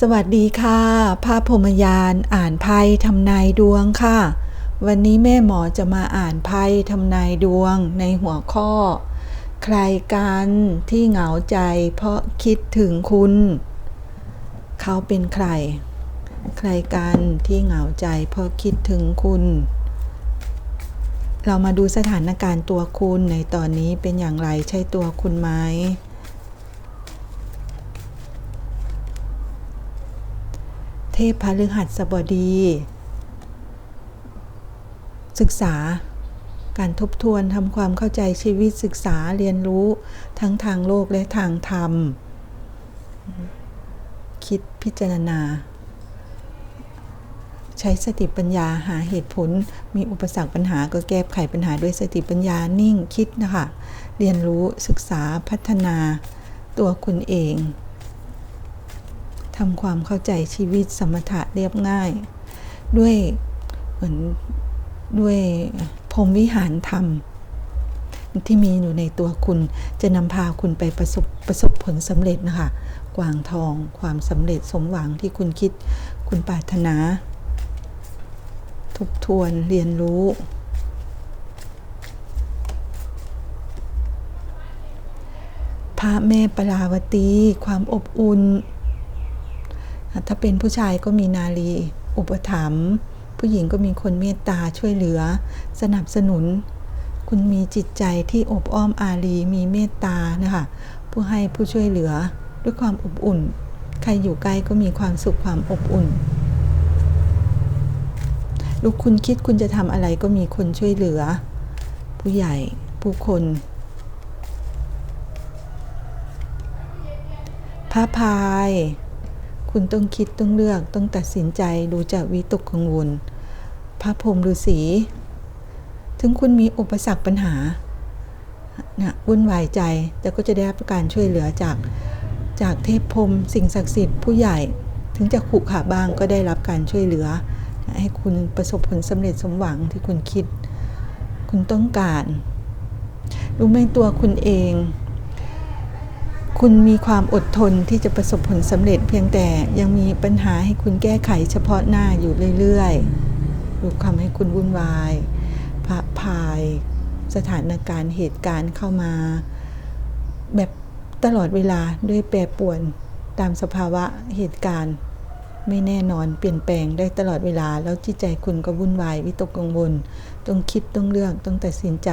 สวัสดีค่ะพระพรมยานอ่านไพ่ทำนายดวงค่ะ วันนี้แม่หมอจะมาอ่านไพ่ทำนายดวงในหัวข้อ ใครกันที่เหงาใจเพราะคิดถึงคุณ เขาเป็นใคร ใครกันที่เหงาใจเพราะคิดถึงคุณ เรามาดูสถานการณ์ตัวคุณในตอนนี้เป็นอย่างไรใช่ตัวคุณไหม เทพพฤหัสบดี ศึกษาการทบทวนทำความเข้าใจชีวิตศึกษาเรียนรู้ทั้งทางโลกและทางธรรม คิดพิจารณา ใช้สติปัญญาหาเหตุผล มีอุปสรรคปัญหาก็แก้ไขปัญหาด้วยสติปัญญานิ่งคิดนะคะ เรียนรู้ศึกษาพัฒนาตัวคุณเอง ทำความเข้าใจชีวิตสมถะเรียบง่าย ด้วยเหมือนด้วยพรมวิหารธรรม ที่มีอยู่ในตัวคุณจะนำพาคุณไปประสบประสบผลสำเร็จนะคะกวางทองความสำเร็จสมหวังที่คุณคิดคุณปรารถนา ทบทวนเรียนรู้ พระแม่ปราวตีความอบอุ่น ถ้าเป็นผู้ชายก็มีนาลีอุปถัมภ์ผู้หญิงก็มีคนเมตตาช่วยเหลือ สนับสนุน คุณมีจิตใจที่อบอ้อมอารีมีเมตตานะคะผู้ให้ผู้ช่วยเหลือด้วยความอบอุ่น ใครอยู่ใกล้ก็มีความสุขความอบอุ่น ลูกคุณคิดคุณจะทำอะไรก็มีคนช่วยเหลือ ผู้ใหญ่ผู้คนพระพาย คุณต้องคิดต้องเลือกต้องตัดสินใจดูจากวิตกกังวล พระพรหมฤาษี ถึงคุณมีอุปสรรคปัญหานะวุ่นวายใจ แต่ก็จะได้รับการช่วยเหลือจากจากเทพพรมสิ่งศักดิ์สิทธิ์ผู้ใหญ่ ถึงจะขุขาบ้างก็ได้รับการช่วยเหลือ ให้คุณประสบผลสำเร็จสมหวังที่คุณคิด คุณต้องการ รู้ไหมตัวคุณเอง คุณมีความอดทนที่จะประสบผลสำเร็จเพียงแต่ยังมีปัญหาให้คุณแก้ไขเฉพาะหน้าอยู่เรื่อยๆรู้ความให้คุณวุ่นวายพระพายสถานการณ์เหตุการณ์เข้ามา แบบตลอดเวลาด้วยแปรปวนตามสภาวะเหตุการณ์ ไม่แน่นอนเปลี่ยนแปลงได้ตลอดเวลา แล้วจิตใจคุณก็วุ่นวายวิตกกังวล ต้องคิดต้องเลือกต้องตัดสินใจ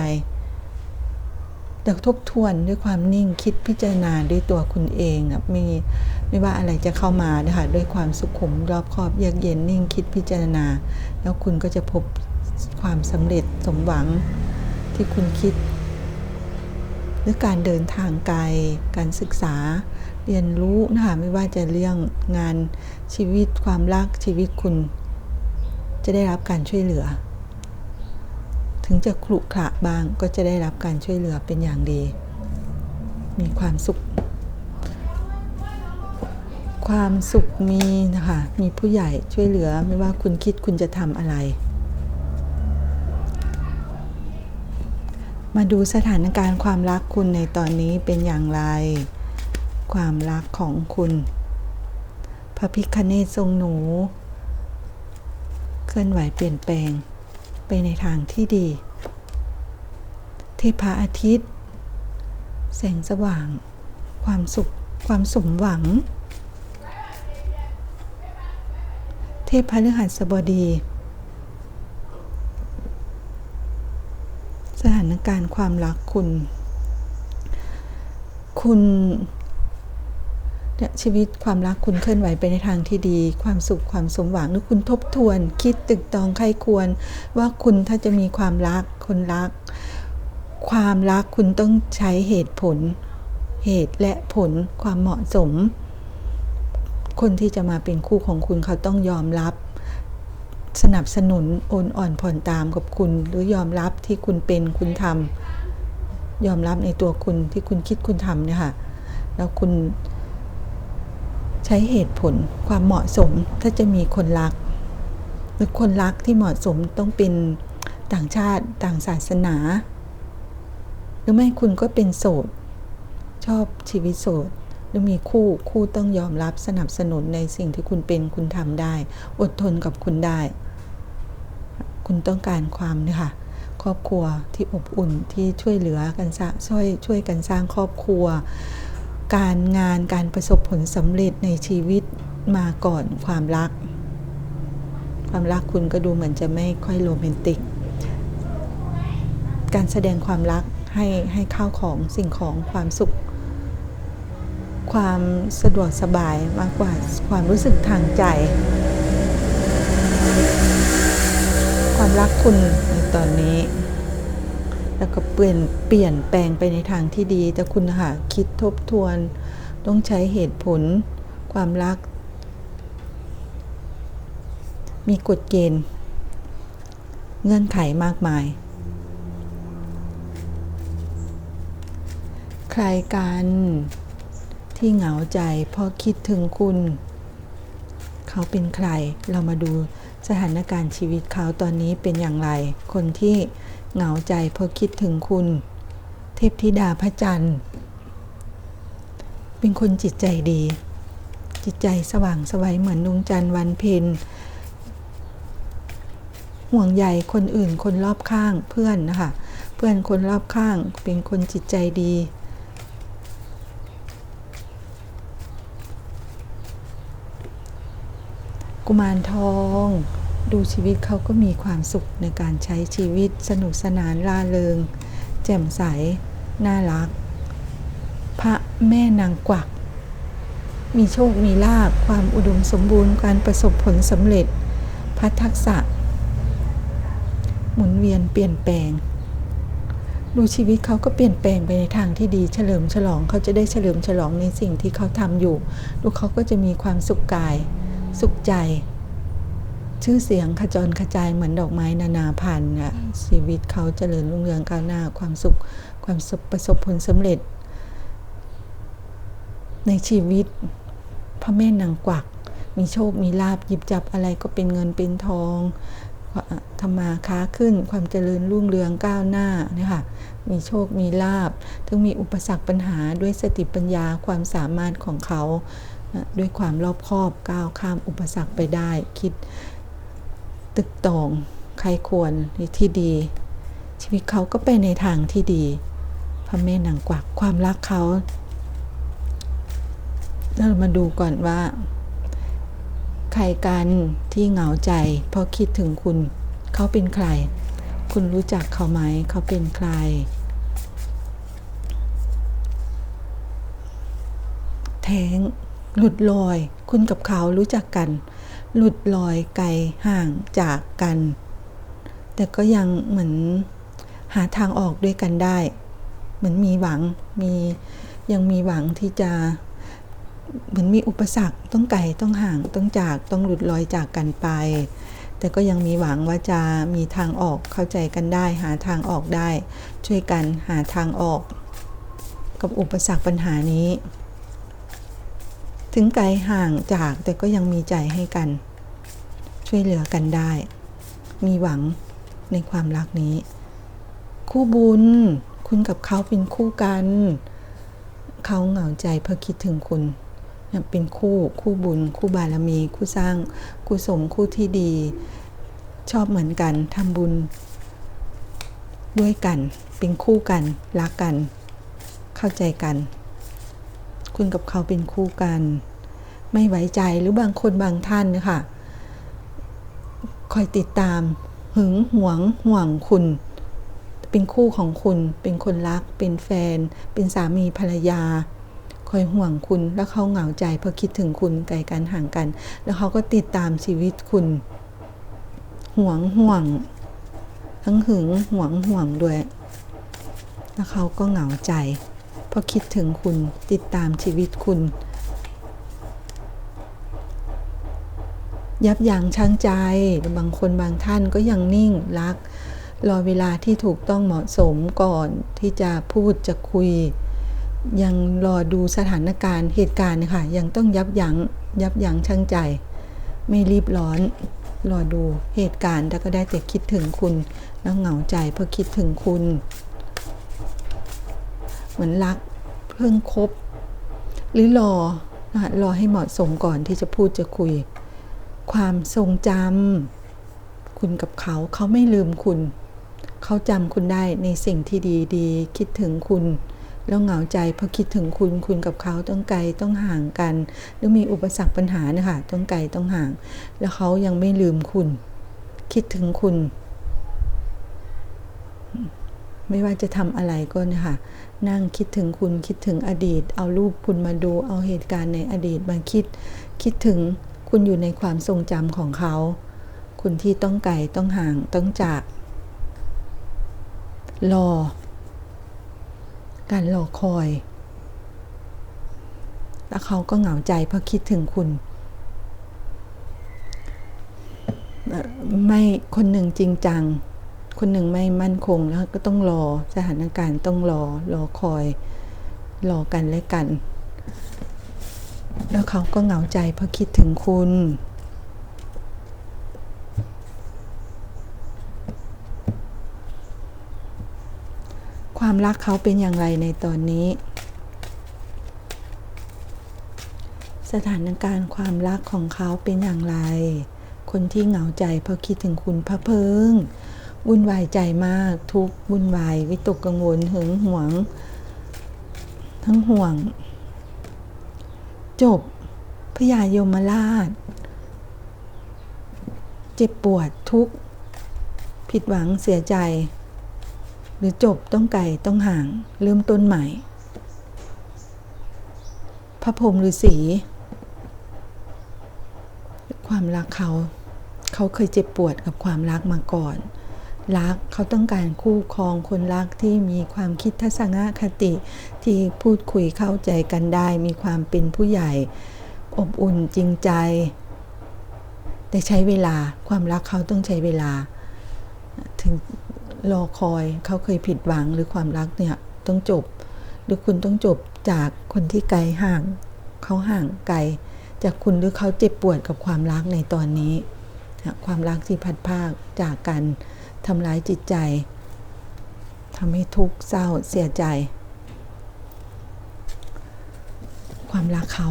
แต่ทบทวนด้วยความนิ่งคิดพิจารณาด้วยตัวคุณเองนะมีไม่ว่าอะไรจะเข้ามานะคะด้วยความสุขุมรอบคอบเยือกเย็นนิ่งคิดพิจารณา แล้วคุณก็จะพบความสำเร็จสมหวังที่คุณคิดหรือการเดินทางไกล การศึกษา เรียนรู้นะคะไม่ว่าจะเรื่องงานชีวิตความรักชีวิตคุณ จะได้รับการช่วยเหลือ ถึงจะครุขระบางก็จะได้รับการช่วยเหลือเป็นอย่างดี มีความสุข ความสุขมีนะคะ มีผู้ใหญ่ช่วยเหลือไม่ว่าคุณคิดคุณจะทำอะไร มาดูสถานการณ์ความรักคุณในตอนนี้เป็นอย่างไร ความรักของคุณ พระพิคเนศทรงหนู เคลื่อนไหวเปลี่ยนแปลง ไปในทางที่ดีเทพอาทิตย์ แสงสว่าง ความสุข ความสมหวัง เทพพฤหัสบดี สถานการณ์ความรักคุณ คุณ เนี่ยชีวิตความรักคุณเคลื่อนไหวไปในทางที่ดี ความสุขความสมหวังหรือคุณทบทวน คิดตึกตองใครควร ว่าคุณถ้าจะมีความรักคนรัก ความรักคุณต้องใช้เหตุผล เหตุและผลความเหมาะสม คนที่จะมาเป็นคู่ของคุณเขาต้องยอมรับสนับสนุนโอนอ่อนผ่อนตามกับคุณ หรือยอมรับที่คุณเป็นคุณทำยอมรับในตัวคุณที่คุณคิดคุณทำเนี่ยค่ะ แล้วคุณ ใช้เหตุผลความเหมาะสมถ้าจะมีคนรัก หรือคนรักที่เหมาะสมต้องเป็นต่างชาติต่างศาสนา หรือไม่คุณก็เป็นโสด ชอบชีวิตโสดแล้วมีคู่คู่ต้องยอมรับสนับสนุนในสิ่งที่คุณเป็นคุณทำได้ อดทนกับคุณได้ คุณต้องการความนี่ค่ะครอบครัวที่อบอุ่นที่ช่วยเหลือกันสร้างช่วยช่วยกันสร้างครอบครัว การงานการประสบผลสำเร็จในชีวิตมาก่อนความรัก ความรักคุณก็ดูเหมือนจะไม่ค่อยโรแมนติก การแสดงความรักให้ให้ข้าวของสิ่งของความสุข ความสะดวกสบายมากกว่าความรู้สึกทางใจ ความรักคุณในตอนนี้ แล้วก็เปลี่ยนเปลี่ยนแปลงไปในทางที่ดี แต่คุณค่ะคิดทบทวน ต้องใช้เหตุผล ความรัก มีกฎเกณฑ์ เงื่อนไขมากมาย ใครกันที่เหงาใจเพราะคิดถึงคุณ เขาเป็นใครเรามาดูสถานการณ์ชีวิตเขาตอนนี้เป็นอย่างไร คนที่ เหงาใจเพราะคิดถึงคุณ เทพธิดาพระจันทร์ เป็นคนจิตใจดี จิตใจสว่างสวัยเหมือนดวงจันทร์วันเพ็ญห่วงใยคนอื่นคนรอบข้างเพื่อนนะคะ เพื่อนคนรอบข้างเป็นคนจิตใจดี กุมารทอง ดูชีวิตเขาก็มีความสุขในการใช้ชีวิตสนุกสนานร่าเริง แจ่มใส น่ารัก พระแม่นางกวัก มีโชคมีลาภความอุดมสมบูรณ์การประสบผลสำเร็จ พัทักษะ หมุนเวียนเปลี่ยนแปลง ดูชีวิตเขาก็เปลี่ยนแปลงไปในทางที่ดีเฉลิมฉลองเขาจะได้เฉลิมฉลองในสิ่งที่เขาทำอยู่ ดูเขาก็จะมีความสุขกาย สุขใจ ชื่อเสียงขจรกระจายเหมือนดอกไม้นานาพันธุ์อะชีวิตเขาเจริญรุ่งเรืองก้าวหน้าความสุขความสุขประสบผลสำเร็จ ในชีวิตพระแม่นางกวัก มีโชคมีลาบหยิบจับอะไรก็เป็นเงินเป็นทองทำมาค้าขึ้นความเจริญรุ่งเรืองก้าวหน้าเนี่ยค่ะมีโชคมีลาบถึงมีอุปสรรคปัญหาด้วยสติปัญญาความสามารถของเขา ด้วยความรอบคอบก้าวข้ามอุปสรรคไปได้ คิด ตึกตอง ใครควรที่ดี ชีวิตเขาก็ไปในทางที่ดี พระแม่นางกวักความรักเขาเรามาดูก่อนว่า ใครกันที่เหงาใจ เพราะคิดถึงคุณ เขาเป็นใคร คุณรู้จักเขาไหม เขาเป็นใคร แท้งหลุดลอย คุณกับเขารู้จักกัน หลุดลอยไกลห่างจากกัน แต่ก็ยังเหมือนหาทางออกด้วยกันได้ เหมือนมีหวังมียังมีหวังที่จะเหมือนมีอุปสรรคต้องไกลต้องห่างต้องจากต้องหลุดลอยจากกันไป แต่ก็ยังมีหวังว่าจะมีทางออกเข้าใจกันได้ หาทางออกได้ ช่วยกันหาทางออก กับอุปสรรคปัญหานี้ ถึงไกลห่างจากแต่ก็ยังมีใจให้กัน ช่วยเหลือกันได้ มีหวังในความรักนี้ คู่บุญ คุณกับเขาเป็นคู่กัน เขาเหงาใจเพราะคิดถึงคุณ เป็นคู่คู่บุญ คู่บารมี คู่สร้างคู่สมคู่ที่ดี ชอบเหมือนกันทำบุญ ด้วยกัน เป็นคู่กัน รักกัน เข้าใจกัน คุณกับเขาเป็นคู่กัน ไม่ไว้ใจหรือบางคนบางท่านนะคะคอยติดตาม หึงหวงห่วงคุณ เป็นคู่ของคุณ เป็นคนรัก เป็นแฟน เป็นสามีภรรยา คอยห่วงคุณแล้วเขาเหงาใจเพราะคิดถึงคุณไกลกันห่างกัน แล้วเขาก็ติดตามชีวิตคุณ ห่วงห่วง ทั้งหึงห่วงห่วงด้วย แล้วเขาก็เหงาใจ เพราะคิดถึงคุณติดตามชีวิตคุณ ยับยั้งชั่งใจ บางคนบางท่านก็ยังนิ่งรัก รอเวลาที่ถูกต้องเหมาะสมก่อนที่จะพูดจะคุย ยังรอดูสถานการณ์เหตุการณ์ค่ะยังต้องยับยัง้งยับยั้งชั่งใจ ไม่รีบร้อน รอดูเหตุการณ์แล้วก็ได้แต่คิดถึงคุณแล้วเหงาใจเพราะคิดถึงคุณ มือนรักเพิ่งคบ หรือรอนะคะรอให้เหมาะสมก่อนที่จะพูดจะคุย ความทรงจำคุณกับเขาเขาไม่ลืมคุณ เขาจำคุณได้ในสิ่งที่ดีๆ คิดถึงคุณแล้วเหงาใจเพราะคิดถึงคุณคุณกับเขาต้องไกลต้องห่างกัน หรือมีอุปสรรคปัญหานะคะต้องไกลต้องห่าง แล้วเขายังไม่ลืมคุณ คิดถึงคุณ ไม่ว่าจะทำอะไรก็นะคะนั่งคิดถึงคุณคิดถึงอดีต เอารูปคุณมาดู เอาเหตุการณ์ในอดีตมาคิด คิดถึงคุณอยู่ในความทรงจำของเขา คุณที่ต้องไกลต้องห่างต้องจาก รอ การรอคอย แล้วเขาก็เหงาใจเพราะคิดถึงคุณไม่คนหนึ่งจริงจัง คนหนึ่งไม่มั่นคงแล้วก็ต้องรอสถานการณ์ต้องรอรอคอย รอกันและกัน แล้วเขาก็เหงาใจเพราะคิดถึงคุณความรักเขาเป็นอย่างไรในตอนนี้ สถานการณ์ความรักของเขาเป็นอย่างไร คนที่เหงาใจเพราะคิดถึงคุณพระเพิง วุ่นวายใจมาก ทุกวุ่นวาย วิตกกังวลหึงหวง ทั้งห่วง จบพยายมราช เจ็บปวดทุกผิดหวังเสียใจ หรือจบต้องไกลต้องห่างเริ่มต้นใหม่ พระพรหมฤาษีความรักเขา เขาเคยเจ็บปวดกับความรักมาก่อน รักเขาต้องการคู่ครองคนรักที่มีความคิดทัศนคติ ที่พูดคุยเข้าใจกันได้ มีความเป็นผู้ใหญ่ อบอุ่นจริงใจ แต่ใช้เวลาความรักเขาต้องใช้เวลา ถึงรอคอยเขาเคยผิดหวังหรือความรักเนี่ยต้องจบ หรือคุณต้องจบจากคนที่ไกลห่าง เขาห่างไกล จากคุณหรือเขาเจ็บปวดกับความรักในตอนนี้ ความรักที่พัดภาคจากกัน ทำร้ายจิตใจทำให้ทุกข์เศร้าเสียใจ ความรักเขา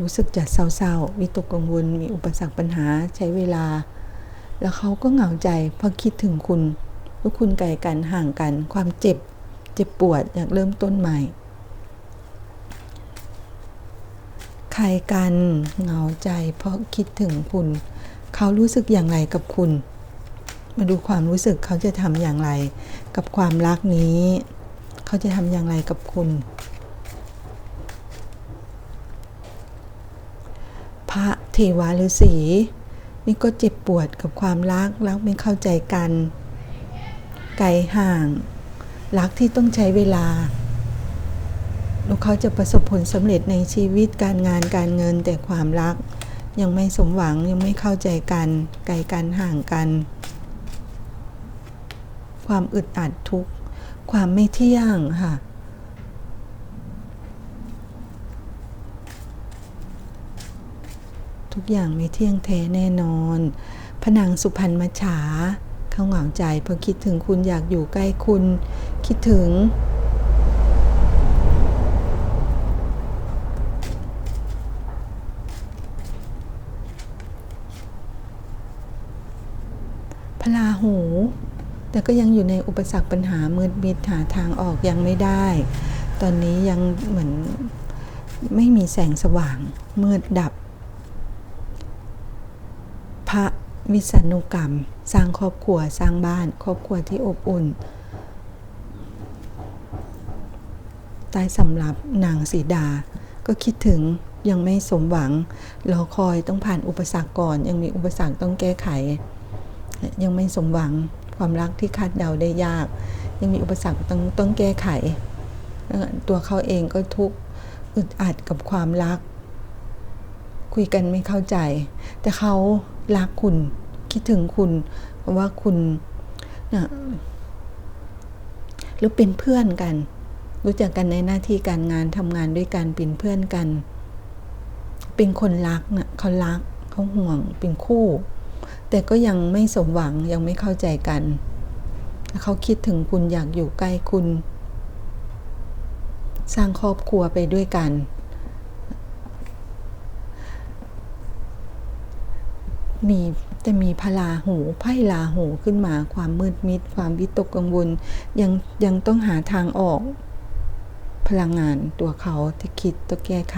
รู้สึกจะเศร้าๆวิตกกังวลมีอุปสรรคปัญหาใช้เวลา แล้วเขาก็เหงาใจเพราะคิดถึงคุณว่าคุณไกลกันห่างกัน ความเจ็บเจ็บปวดอยากเริ่มต้นใหม่ใครกันเหงาใจเพราะคิดถึงคุณ เขารู้สึกอย่างไรกับคุณ มาดูความรู้สึกเขาจะทำอย่างไร กับความรักนี้ เขาจะทำอย่างไรกับคุณ พระเทวาฤาษีนี่ก็เจ็บปวดกับความรักรักไม่เข้าใจกัน ไกลห่าง รักที่ต้องใช้เวลาแล้วเขาจะประสบผลสำเร็จในชีวิตการงานการเงินแต่ความรัก ยังไม่สมหวังยังไม่เข้าใจกัน ไกลกันห่างกัน ความอึดอัดทุกข์ ความไม่เที่ยงค่ะ ทุกอย่างไม่เที่ยงแท้แน่นอนพนางสุพรรณมัฉาเขาเหงาใจเพราะคิดถึงคุณอยากอยู่ใกล้คุณ คิดถึงพลาหู แต่ก็ยังอยู่ในอุปสรรคปัญหามืดมิดหาทางออกยังไม่ได้ ตอนนี้ยังเหมือนไม่มีแสงสว่าง มืดดับ พระวิษณุกรรม สร้างครอบครัวสร้างบ้าน ครอบครัวที่อบอุ่นใต้สำรับนางสีดา ก็คิดถึงยังไม่สมหวังรอคอยต้องผ่านอุปสรรคก่อน ยังมีอุปสรรคต้องแก้ไข ยังไม่สมหวัง ความรักที่คาดเดาได้ยาก ยังมีอุปสรรคต้องต้องแก้ไข ตัวเขาเองก็ทุกข์อึดอัดกับความรัก คุยกันไม่เข้าใจ แต่เขารักคุณคิดถึงคุณเพราะว่าคุณนะหรือเป็นเพื่อนกัน รู้จักกันในหน้าที่การงานทำงานด้วยกันเป็นเพื่อนกัน เป็นคนรักนะ่ะเขารักเขาห่วงเป็นคู่ แต่ก็ยังไม่สมหวังยังไม่เข้าใจกันเขาคิดถึงคุณอยากอยู่ใกล้คุณ สร้างครอบครัวไปด้วยกัน มีจะมีพลาหูไพลาหูขึ้นมาความมืดมิด ความวิตกกังวล ยังยังต้องหาทางออก พลังงานตัวเขาจะคิดต้องแก้ไข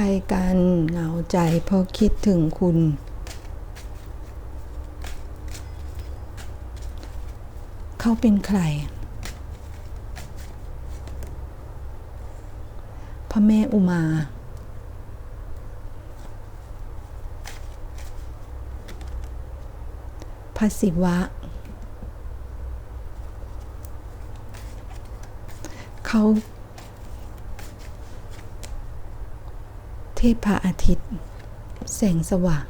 รกันเหงาใจเพราะคิดถึงคุณ เขาเป็นใครพระแม่อุมา พระศิวะ เขา เทพพระอาทิตย์ แสงสว่าง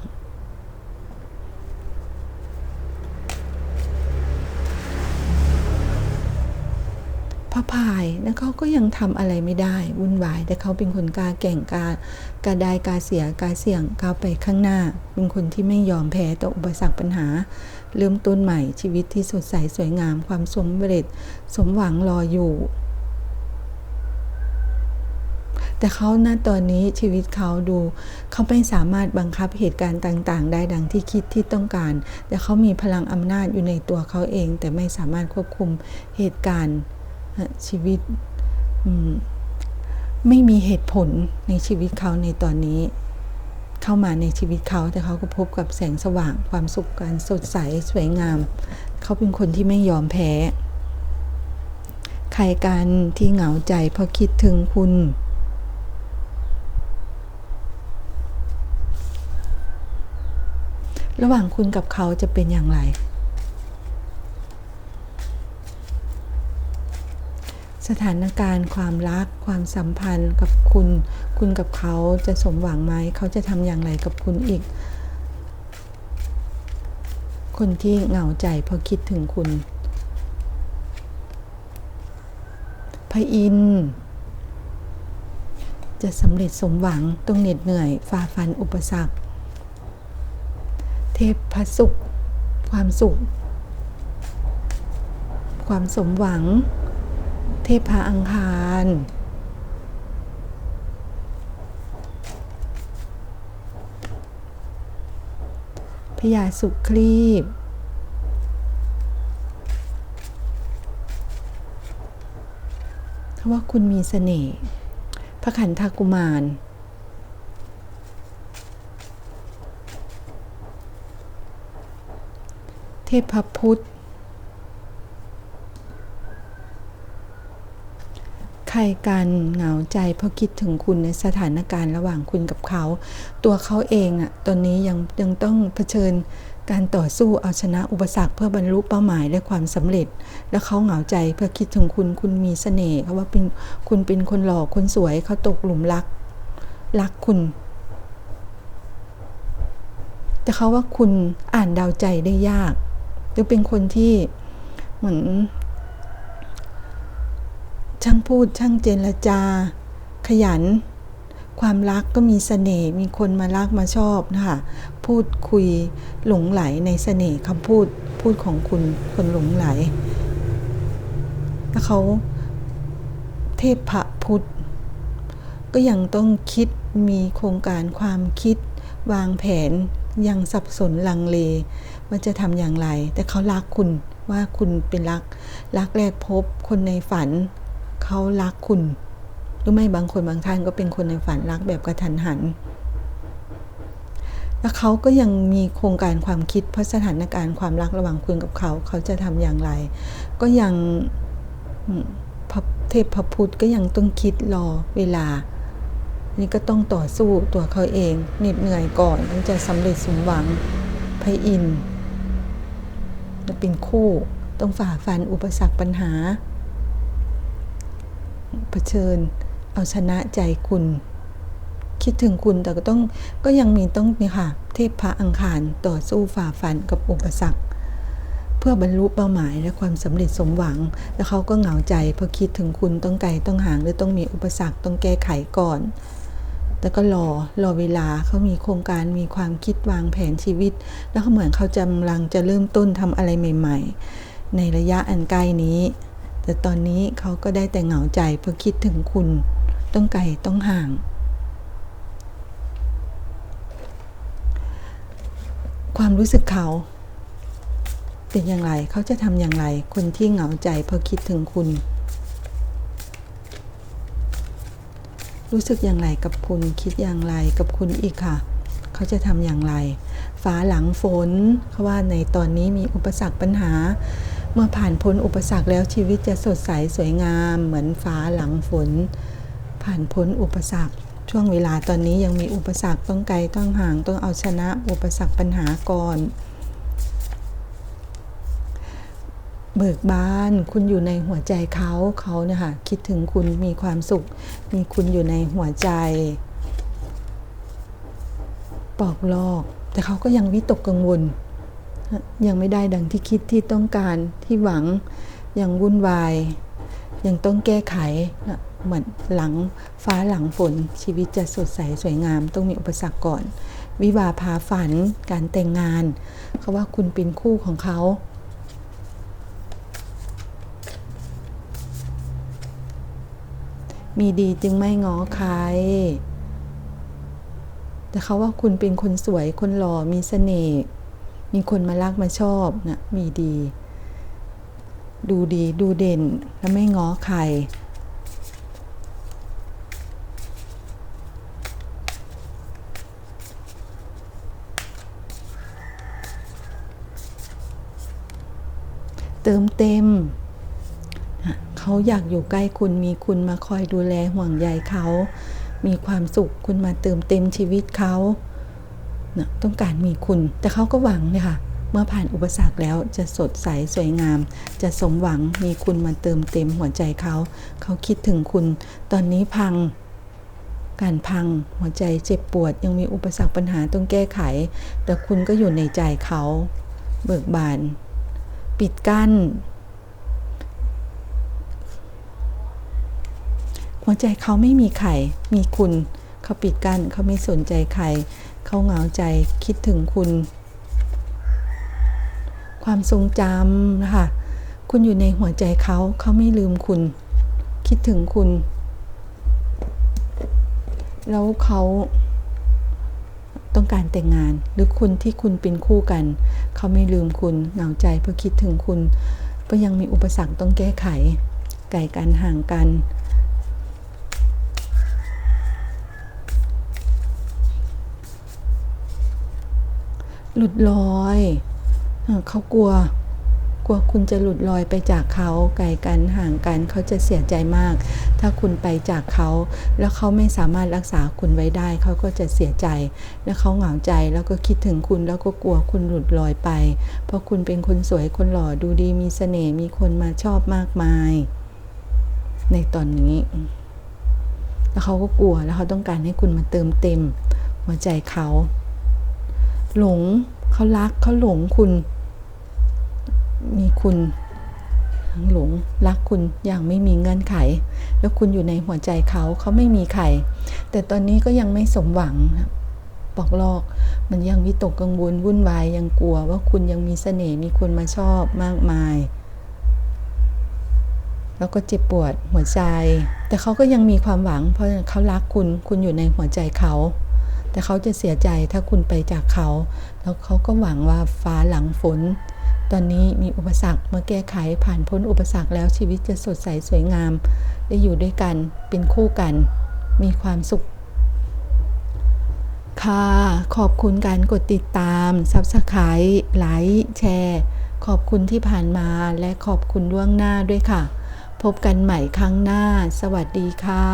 พระพายแล้วเขาก็ยังทำอะไรไม่ได้วุ่นวาย แต่เขาเป็นคนกาแก่งกากาได้กาเสียกาเสี่ยงก้าวไปข้างหน้า เป็นคนที่ไม่ยอมแพ้ต่ออุปสรรคปัญหา เริ่มต้นใหม่ชีวิตที่สดใสสวยงามความสมเร็จ สมหวังรออยู่ แต่เขาณตอนนี้ชีวิตเขาดู เขาไม่สามารถบังคับเหตุการณ์ต่าง ๆ ได้ดังที่คิดที่ต้องการ แต่เขามีพลังอำนาจอยู่ในตัวเขาเอง แต่ไม่สามารถควบคุมเหตุการณ์ชีวิตไม่มีเหตุผลในชีวิตเขาในตอนนี้ เข้ามาในชีวิตเขาแต่เขาก็พบกับแสงสว่างความสุขการสดใสสวยงาม เขาเป็นคนที่ไม่ยอมแพ้ใครกันที่เหงาใจเพราะคิดถึงคุณ ระหว่างคุณกับเขาจะเป็นอย่างไร สถานการณ์ ความรัก ความสัมพันธ์กับคุณ คุณกับเขาจะสมหวังไหม เขาจะทำอย่างไรกับคุณอีก คนที่เหงาใจเพราะคิดถึงคุณพระอินทร์จะสำเร็จสมหวังต้องเหน็ดเหนื่อยฝ่าฟันอุปสรรค เทพพสุข ความสุข ความสมหวัง เทพพระอังคารพญาสุครีบเพราว่าคุณมีเสน่ห์พระขันธากุมาร เทพพุทธ ใครกันเหงาใจเพราะคิดถึงคุณในสถานการณ์ระหว่างคุณกับเขา ตัวเขาเองอะตอนนี้ยังยังต้องเผชิญการต่อสู้เอาชนะอุปสรรคเพื่อบรรลุเป้าหมายและความสำเร็จ แล้วเขาเหงาใจเพื่อคิดถึงคุณคุณมีเสน่ห์เขาว่าเป็นคุณเป็นคนหล่อคนสวยเขาตกหลุมรัก รักคุณ แต่เขาว่าคุณอ่านดาวใจได้ยาก หรือเป็นคนที่เหมือน ช่างพูดช่างเจรจา ขยัน ความรักก็มีเสน่ห์มีคนมารักมาชอบนะคะพูดคุยหลงไหลในเสน่ห์คำพูดพูดของคุณคนหลงไหลแล้วเขาเทพพระพุทธ ก็ยังต้องคิดมีโครงการความคิดวางแผนยังสับสนลังเล ว่าจะทำอย่างไร แต่เขารักคุณว่าคุณเป็นรัก รักแรกพบ คนในฝัน เขารักคุณรือไม่บางคนบางท่านก็เป็นคนในฝันรักแบบกระทันหัน แล้วเขาก็ยังมีโครงการความคิดเพราะสถานการณ์ความรักระหว่างคุณกับเขา เขาจะทำอย่างไร ก็ยังเทพพระพุทธก็ยังต้องคิดรอเวลา นี่ก็ต้องต่อสู้ตัวเขาเองเหน็ดเหนื่อยก่อนถึงจะสำเร็จสมหวังพระอินทร์ จะเป็นคู่ ต้องฝ่าฟันอุปสรรคปัญหา เผชิญ เอาชนะใจคุณ คิดถึงคุณแต่ก็ต้องก็ยังมีต้องนี่ค่ะ เทพพระอังคารต่อสู้ฝ่าฟันกับอุปสรรค เพื่อบรรลุเป้าหมายและความสำเร็จสมหวัง แล้วเขาก็เหงาใจเพราะคิดถึงคุณต้องไกลต้องห่างหรือต้องมีอุปสรรคต้องแก้ไขก่อน แต่ก็รอรอเวลาเขามีโครงการมีความคิดวางแผนชีวิต แล้วเขาเหมือนเขากำลังจะเริ่มต้นทำอะไรใหม่ ๆ ในระยะอันใกล้นี้ แต่ตอนนี้เขาก็ได้แต่เหงาใจเพราะคิดถึงคุณ ต้องไกลต้องห่าง ความรู้สึกเขาเป็นอย่างไรเขาจะทำอย่างไร คนที่เหงาใจเพราะคิดถึงคุณ รู้สึกอย่างไรกับคุณคิดอย่างไรกับคุณอีกค่ะ เขาจะทำอย่างไรฟ้าหลังฝนเขาว่าในตอนนี้มีอุปสรรคปัญหา เมื่อผ่านพ้นอุปสรรคแล้วชีวิตจะสดใสสวยงาม เหมือนฟ้าหลังฝน ผ่านพ้นอุปสรรค ช่วงเวลาตอนนี้ยังมีอุปสรรคต้องไกลต้องห่างต้องเอาชนะอุปสรรคปัญหาก่อน เบิกบาน คุณอยู่ในหัวใจเขาเขาเนี่ยค่ะคิดถึงคุณมีความสุข มีคุณอยู่ในหัวใจ ปอกลอก แต่เขาก็ยังวิตกกังวล ยังไม่ได้ดังที่คิดที่ต้องการที่หวังยังวุ่นวาย ยังต้องแก้ไขเหมือนหลังฟ้าหลังฝนชีวิตจะสดใสสวยงาม ต้องมีอุปสรรคก่อน วิวาพาฝันการแต่งงาน เขาว่าคุณเป็นคู่ของเขา มีดีจึงไม่ง้อใคร แต่เขาว่าคุณเป็นคนสวยคนหล่อมีเสน่ห์มีคนมารักมาชอบนะมีดี ดูดีดูเด่นแล้วไม่ง้อใครเติมเต็ม เขาอยากอยู่ใกล้คุณมีคุณมาคอยดูแลห่วงใยเขา มีความสุขคุณมาเติมเต็มชีวิตเขานะต้องการมีคุณ แต่เขาก็หวังเนี่ยค่ะ เมื่อผ่านอุปสรรคแล้วจะสดใสสวยงาม จะสมหวังมีคุณมาเติมเต็มหัวใจเขา เขาคิดถึงคุณ ตอนนี้พัง การพังหัวใจเจ็บปวด ยังมีอุปสรรคปัญหาต้องแก้ไข แต่คุณก็อยู่ในใจเขา เบิกบาน ปิดกั้น หัวใจเขาไม่มีใครมีคุณ เขาปิดกั้นเขาไม่สนใจใคร เขาเหงาใจคิดถึงคุณ ความทรงจำนะคะคุณอยู่ในหัวใจเขาเขาไม่ลืมคุณ คิดถึงคุณ แล้วเขาต้องการแต่งงานหรือคุณที่คุณเป็นคู่กัน เขาไม่ลืมคุณเหงาใจเพราะคิดถึงคุณก็ยังมีอุปสรรคต้องแก้ไข ไกลกันห่างกัน หลุดลอยเอ่อเขากลัว กลัวคุณจะหลุดลอยไปจากเขาไกลกันห่างกันเขาจะเสียใจมาก ถ้าคุณไปจากเขา แล้วเขาไม่สามารถรักษาคุณไว้ได้ เขาก็จะเสียใจ แล้วเขาเหงาใจแล้วก็คิดถึงคุณแล้วก็กลัวคุณหลุดลอยไป เพราะคุณเป็นคนสวยคนหล่อดูดีมีเสน่ห์มีคนมาชอบมากมาย ในตอนนี้ แล้วเขาก็กลัวแล้วเขาต้องการให้คุณมาเติมเต็ม หัวใจเขา หลงเขารักเขาหลงคุณ มีคุณทั้งหลงรักคุณอย่างไม่มีเงื่อนไข แล้วคุณอยู่ในหัวใจเขาเขาไม่มีใครแต่ตอนนี้ก็ยังไม่สมหวังบปอกลอก มันยังวิตกกังวลวุ่นวายยังกลัวว่าคุณยังมีเสน่ห์มีคนมาชอบมากมาย แล้วก็เจ็บปวดหัวใจ แต่เขาก็ยังมีความหวัง เพราะเขารักคุณคุณอยู่ในหัวใจเขา แต่เขาจะเสียใจถ้าคุณไปจากเขา แล้วเขาก็หวังว่าฟ้าหลังฝน ตอนนี้มีอุปสรรคเมาแก้ไขผ่านพ้นอุปสรรคแล้วชีวิตจะสดใสสวยงาม ได้อยู่ด้วยกันเป็นคู่กัน มีความสุขค่ะ ขอบคุณการกดติดตาม Subscribe ไลค์แชร์ ขอบคุณที่ผ่านมาและขอบคุณล่วงหน้าด้วยค่ะ พบกันใหม่ครั้งหน้า สวัสดีค่ะ